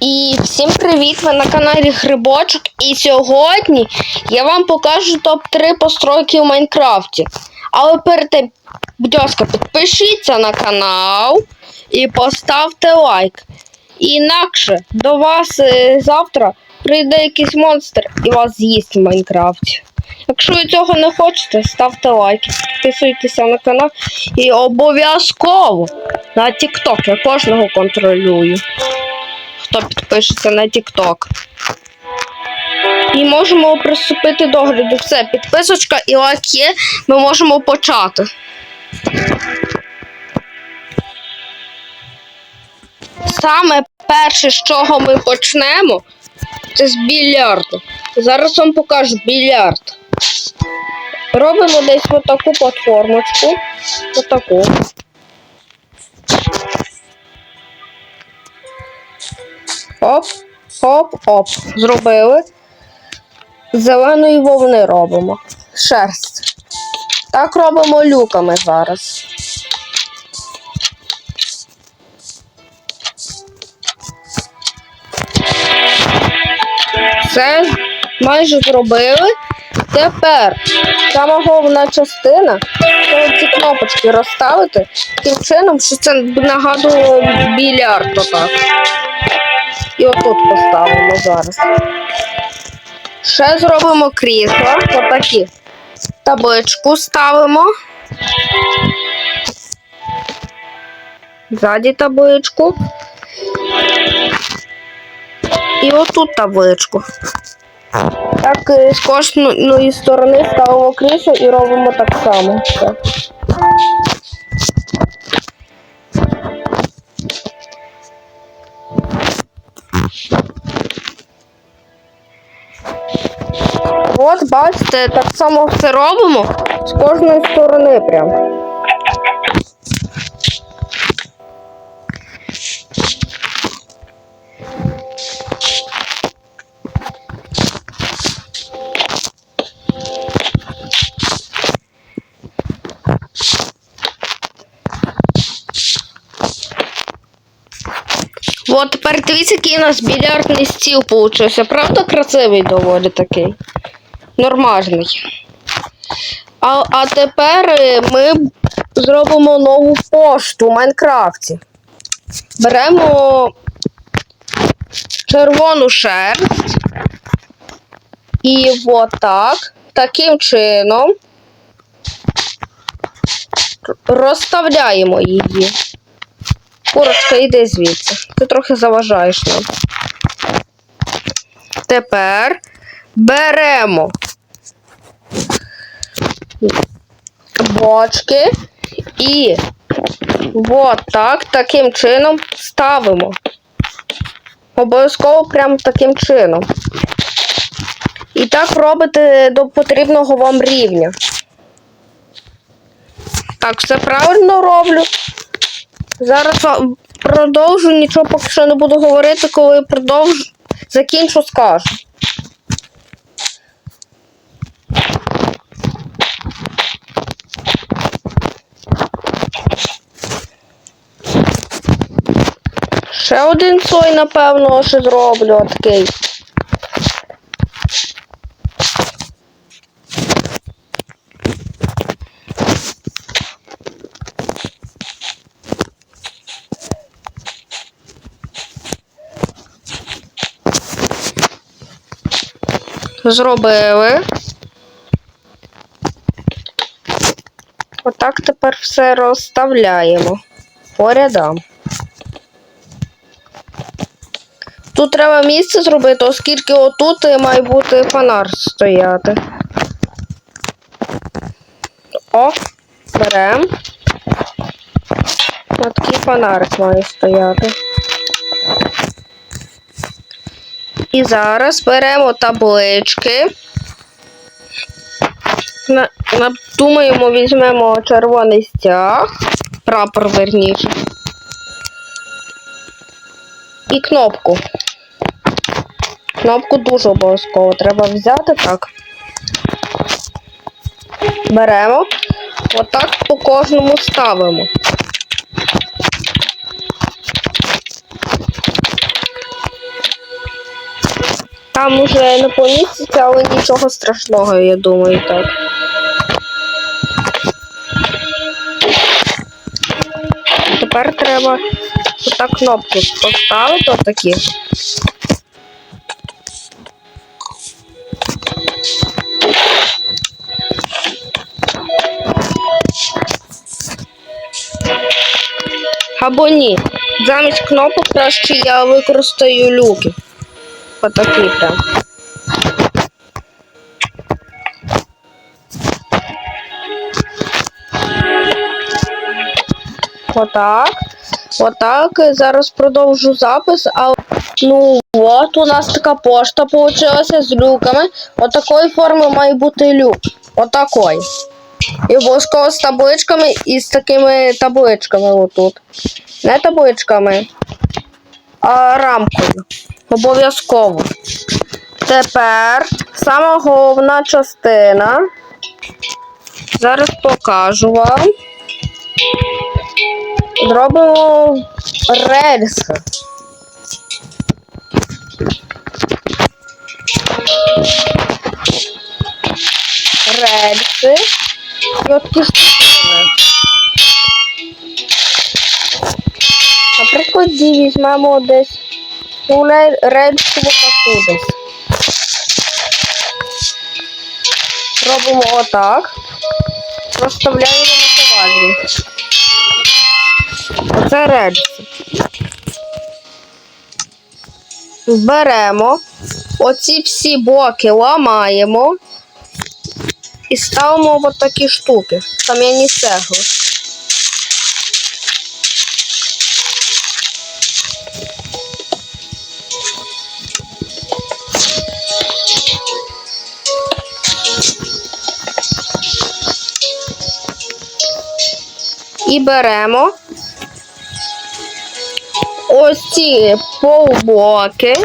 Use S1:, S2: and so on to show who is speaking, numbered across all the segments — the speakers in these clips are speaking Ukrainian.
S1: І всім привіт! Ви на каналі Грибочок. І сьогодні я вам покажу топ-3 постройки в Майнкрафті. Але перед тим, будь ласка, підпишіться на канал і поставте лайк. Інакше до вас е, завтра прийде якийсь монстр і вас з'їсть в Майнкрафті. Якщо ви цього не хочете, ставте лайки, підписуйтеся на канал і обов'язково на TikTok. Я кожного контролюю хто підпишеться на TikTok. І можемо приступити до огляду. Все, підписочка і лайк є, ми можемо почати. Саме перше, з чого ми почнемо, це з більярду. Зараз вам покажу більярд. Робимо десь отаку платформочку. Отаку. Оп, оп, оп. Зробили. Зеленої вовни робимо. Шерсть. Так робимо люками зараз. Все майже зробили. Тепер сама головна частина це ці кнопочки розставити таким чином, що це нагадує більярд отак. І отут поставимо зараз. Ще зробимо крісла. Отакі. Табличку ставимо. Ззаді табличку. І отут табличку. Так, е, з кожної сторони ставимо крісло і робимо так само. От, бачите, так само все робимо з кожної сторони прям. От тепер дивіться, який у нас більярдний стіл получився. Правда, красивий доволі такий. Нормальний. А, а тепер е, ми зробимо нову пошту в Майнкрафті. Беремо червону шерсть. І отак, таким чином розставляємо її. Курочка, йди звідси. Ти трохи заважаєш нам. Тепер беремо бочки і от так, таким чином ставимо. Обов'язково прямо таким чином. І так робите до потрібного вам рівня. Так, все правильно роблю. Зараз продовжу, нічого поки що не буду говорити, коли продовжу, закінчу, скажу. Ще один слой, напевно, ще зроблю такий. Зробили. Отак тепер все розставляємо по рядам. Тут треба місце зробити, оскільки отут має бути фонар стояти. О, беремо. Ось такий фонарик має стояти. І зараз беремо таблички. На, думаємо, візьмемо червоний стяг, прапор верніше. І кнопку. Кнопку дуже обов'язково треба взяти так. Беремо. Отак по кожному ставимо. Там уже не поміститься, але нічого страшного, я думаю, так. Треба отак кнопки поставити отакі. Або ні. Замість кнопок краще я використаю люки. Отакі прям. Отак. Отак. Зараз продовжу запис. А ну от у нас така пошта получилася з люками. Отакої форми має бути люк. Отакої. І обов'язково з табличками і з такими табличками отут. Не табличками, а рамкою. Обов'язково. Тепер сама головна частина. Зараз покажу вам. Зробимо рельси. Рельси. І от ті штуки. Наприклад, візьмемо десь рельсу отаку десь. Робимо отак. Розставляємо на поважні. Оце рельси. Беремо оці всі боки ламаємо і ставимо от такі штуки. Кам'яні цегли. І беремо ось ці полблоки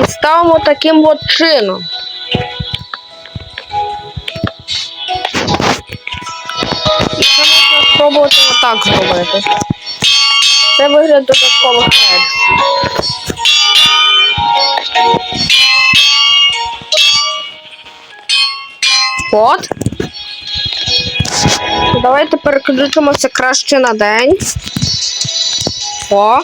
S1: і ставимо таким от чином. І це можна спробувати отак зробити. Це вигляд додаткових рельс. От. Давайте переключимося краще на день. О.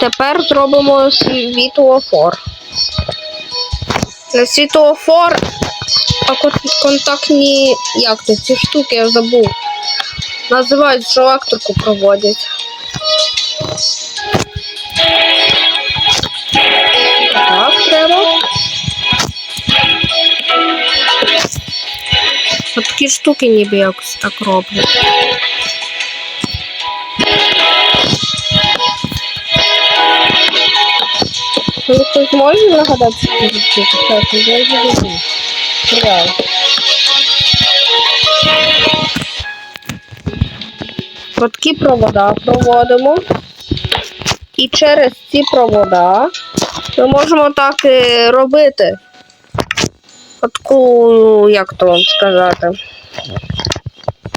S1: Тепер зробимо світлофор. На світлофор контактні як то ці штуки я забув. Називають, що електрику проводять. Так, треба. От такі штуки ніби якось так роблять. Ну, хтось може нагадати, що? Так, я вже забув. Реально. Такі провода проводимо. І через ці провода ми можемо так і робити. Таку, як то вам сказати.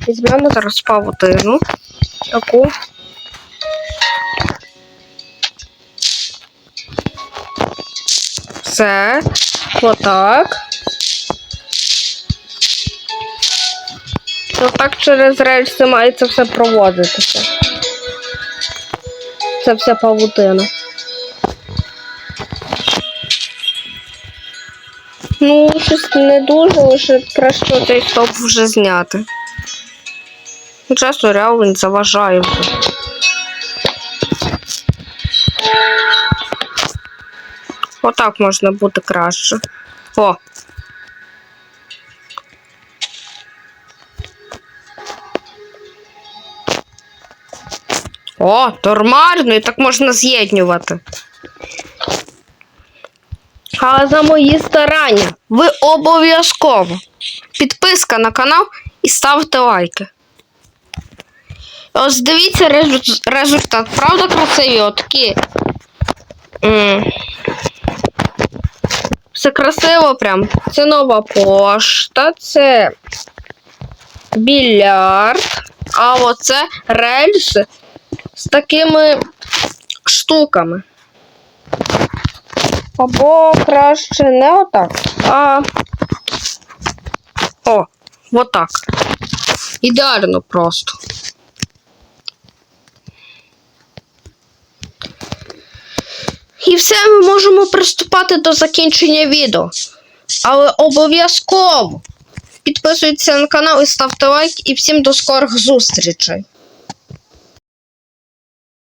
S1: Візьмемо зараз павутину. Таку. Все. Отак. Отак через рельси має це все проводитися. Це все павутина. Ну, щось не дуже, лише краще цей стоп вже зняти. Ну, Чесно, реально він заважає вже. Отак можна буде краще. О. О, нормально, і так можна з'єднювати. Але за мої старання ви обов'язково підписка на канал і ставте лайки. Ось дивіться результат. Правда красиві отакі. М. Все красиво прям. Це нова пошта, це більярд. А оце рельси з такими штуками. Або краще не отак. А. О, отак. Ідеально просто. І все, ми можемо приступати до закінчення відео. Але обов'язково підписуйтесь на канал і ставте лайк. І всім до скорих зустрічей.